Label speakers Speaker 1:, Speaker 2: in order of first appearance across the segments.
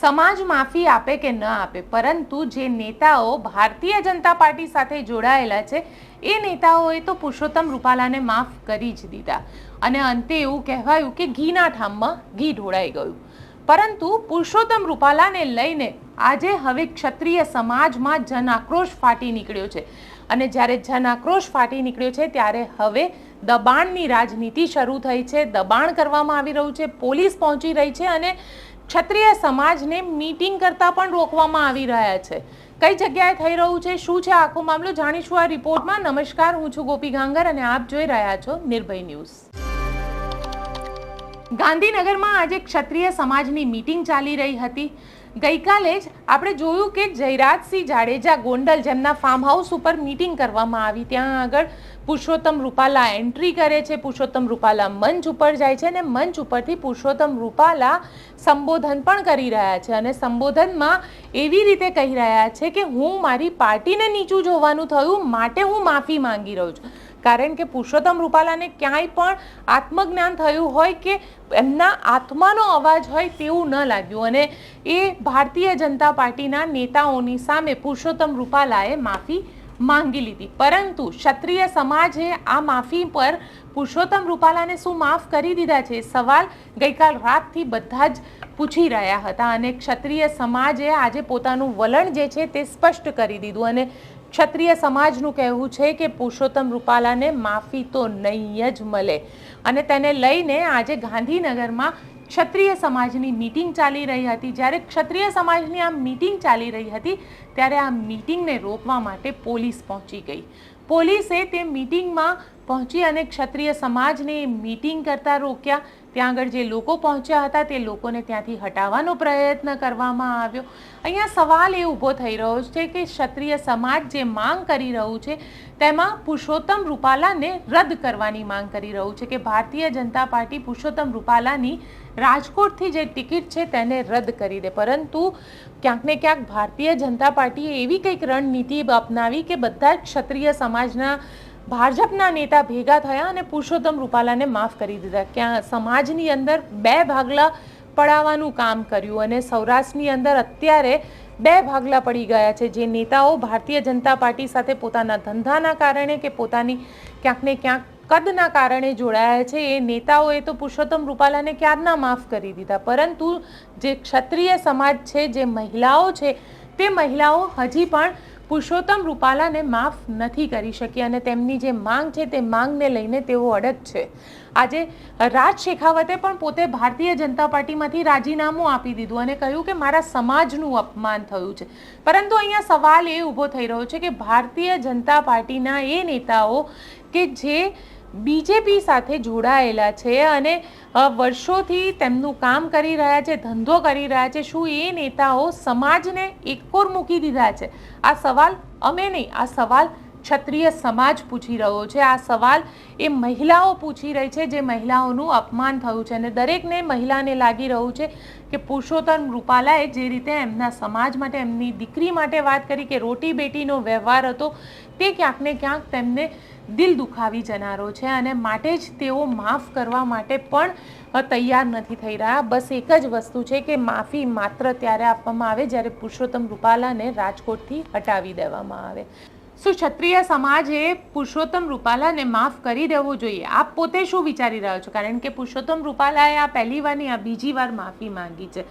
Speaker 1: સમાજ માફી આપે કે ન આપે, પરંતુ જે નેતાઓ ભારતીય જનતા પાર્ટી સાથે જોડાયેલા છે, એ નેતાઓએ તો પુરુષોત્તમ રૂપાલાને માફ કરી જ દીધા. અને અંતે એવું કહેવાયું કે ઘીના ઠામમાં ઘી ઢોળાઈ ગયું. પરંતુ પુરુષોત્તમ રૂપાલાને લઈને આજે હવે ક્ષત્રિય સમાજમાં જન આક્રોશ ફાટી નીકળ્યો છે. અને જ્યારે જન આક્રોશ ફાટી નીકળ્યો છે, ત્યારે હવે દબાણની રાજનીતિ શરૂ થઈ છે, દબાણ કરવામાં આવી રહ્યું છે, પોલીસ પહોંચી રહી છે અને ક્ષત્રિય સમાજને મીટિંગ કરતા પણ રોકવામાં આવી રહ્યા છે. કઈ જગ્યાએ થઈ રહ્યું છે? શું છે આખો મામલો? જાણીશું આ રિપોર્ટમાં. નમસ્કાર, હું છું ગોપી ગાંગર અને આપ જોઈ રહ્યા છો નિર્ભય ન્યૂઝ. ગાંધીનગરમાં આજે ક્ષત્રિય સમાજની મીટિંગ ચાલી રહી હતી. ગઈકાલે જ આપણે જોયું કે જયરાજસિંહ જાડેજા ગોંડલ જેમના ફાર્મ હાઉસ ઉપર મીટિંગ કરવામાં આવી. ત્યાં આગળ પુરુષોત્તમ રૂપાલા એન્ટ્રી કરે છે, પુરુષોત્તમ રૂપાલા મંચ ઉપર જાય છે અને મંચ ઉપરથી પુરુષોત્તમ રૂપાલા સંબોધન પણ કરી રહ્યા છે અને સંબોધનમાં એવી રીતે કહી રહ્યા છે કે, હું મારી પાર્ટીને નીચું જોવાનું થયું, માટે હું માફી માંગી રહ્યો છું. કારણ કે પુરુષોત્તમ રૂપાલાને ક્યાંય પણ આત્મજ્ઞાન થયું હોય કે એમના આત્માનો અવાજ હોય તેવું ન લાગ્યું. અને એ ભારતીય જનતા પાર્ટીના નેતાઓની સામે પુરુષોત્તમ રૂપાલાએ માફી માંગી લીધી. પરંતુ ક્ષત્રિય સમાજે આ માફી પર પુરુષોત્તમ રૂપાલાને શું માફ કરી દીધા છે? સવાલ ગઈકાલ રાતથી બધા જ પૂછી રહ્યા હતા. અને ક્ષત્રિય સમાજે આજે પોતાનું વલણ જે છે તે સ્પષ્ટ કરી દીધું. અને ક્ષત્રિય સમાજનું કહેવું છે કે પુરુષોત્તમ રૂપાલાને માફી તો નહીં જ મળે. અને તેને લઈને આજે ગાંધીનગરમાં ક્ષત્રિય સમાજની મીટિંગ ચાલી રહી હતી. જ્યારે ક્ષત્રિય સમાજની આ મીટિંગ ચાલી રહી હતી, ત્યારે આ મીટિંગને રોકવા માટે પોલીસ પહોંચી ગઈ. પોલીસે તે મીટિંગમાં પહોંચી અને ક્ષત્રિય સમાજને મીટિંગ કરતા રોક્યા. ત્યાં આગળ જે લોકો પહોંચ્યા હતા તે લોકોને ત્યાંથી હટાવવાનો પ્રયત્ન કરવામાં આવ્યો. અહીંયા સવાલ એ ઊભો થઈ રહ્યો છે કે ક્ષત્રિય સમાજ જે માંગ કરી રહ્યું છે, તેમાં પુરુષોત્તમ રૂપાલાને રદ કરવાની માંગ કરી રહ્યું છે કે ભારતીય જનતા પાર્ટી પુરુષોત્તમ રૂપાલાની રાજકોટથી જે ટિકિટ છે તેને રદ કરી દે. પરંતુ ક્યાંક ને ક્યાંક ભારતીય જનતા પાર્ટીએ એવી કંઈક રણનીતિ અપનાવી કે બધા જ ક્ષત્રિય સમાજના ભાજપના નેતા ભેગા થયા અને પુરુષોત્તમ રૂપાલાને માફ કરી દીધા. ક્યાં સમાજની અંદર બે ભાગલા પડાવવાનું કામ કર્યું અને સૌરાષ્ટ્રની અંદર અત્યારે બે ભાગલા પડી ગયા છે. જે નેતાઓ ભારતીય જનતા પાર્ટી સાથે પોતાના ધંધાના કારણે કે પોતાની ક્યાંક ને ક્યાંક કદના કારણે જોડાયા છે, એ નેતાઓએ તો પુરુષોત્તમ રૂપાલાને ક્યારના માફ કરી દીધા? પરંતુ જે ક્ષત્રિય સમાજ છે, જે મહિલાઓ છે, તે મહિલાઓ હજી પણ પુરુષોત્તમ રૂપાલાને માફ નથી કરી શકી અને તેમની જે માંગ છે તે માંગને લઈને તેઓ અડગ છે. આજે રાજ શેખાવતે પણ પોતે ભારતીય જનતા પાર્ટીમાંથી રાજીનામું આપી દીધું અને કહ્યું કે મારા સમાજનું અપમાન થયું છે. પરંતુ અહીંયા સવાલ એ ઊભો થઈ રહ્યો છે કે ભારતીય જનતા પાર્ટીના એ નેતાઓ કે જે બીજેપી સાથે જોડાયેલા છે અને વર્ષોથી તેમનું કામ કરી રહ્યા છે, ધંધો કરી રહ્યા છે. શું એ નેતાઓ સમાજને એકોર મૂકી દીધા છે? આ સવાલ અમે નહીં, આ સવાલ ક્ષત્રિય સમાજ પૂછી રહ્યો છે. આ સવાલ એ મહિલાઓ પૂછી રહી છે, જે મહિલાઓનું અપમાન થયું છે અને દરેકને મહિલાને લાગી રહ્યું છે કે પુરુષોત્તમ રૂપાલાએ જે રીતે એમના સમાજ માટે, એમની દીકરી માટે વાત કરી કે રોટી બેટીનો વ્યવહાર હતો, તે ક્યાંક ને ક્યાંક તેમને દિલ દુખાવી જનારો છે અને માટે જ તેઓ માફ કરવા માટે પણ તૈયાર નથી થઈ રહ્યા. બસ એક જ વસ્તુ છે કે માફી માત્ર ત્યારે આપવામાં આવે જ્યારે પુરુષોત્તમ રૂપાલાને રાજકોટથી હટાવી દેવામાં આવે. શું ક્ષત્રિય સમાજે પુરુષોત્તમ રૂપાલાને માફ કરી દેવો જોઈએ? આપ પોતે શું વિચારી રહ્યો છો? કારણ કે પુરુષોત્તમ રૂપાલાએ આ પહેલી વાર નહીં આ બીજી વાર માફી માંગી છે.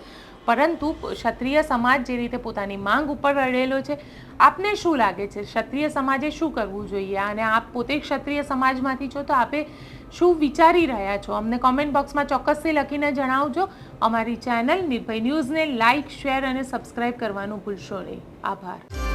Speaker 1: પરંતુ ક્ષત્રિય સમાજ જે રીતે પોતાની માંગ ઉપર વળેલો છે, આપને શું લાગે છે? ક્ષત્રિય સમાજે શું કરવું જોઈએ? અને આપ પોતે ક્ષત્રિય સમાજમાંથી છો, તો આપે શું વિચારી રહ્યા છો? અમને કોમેન્ટ બોક્સમાં ચોક્કસથી લખીને જણાવજો. અમારી ચેનલ નિર્ભય ન્યૂઝને લાઇક શેર અને સબસ્ક્રાઇબ કરવાનું ભૂલશો નહીં. આભાર.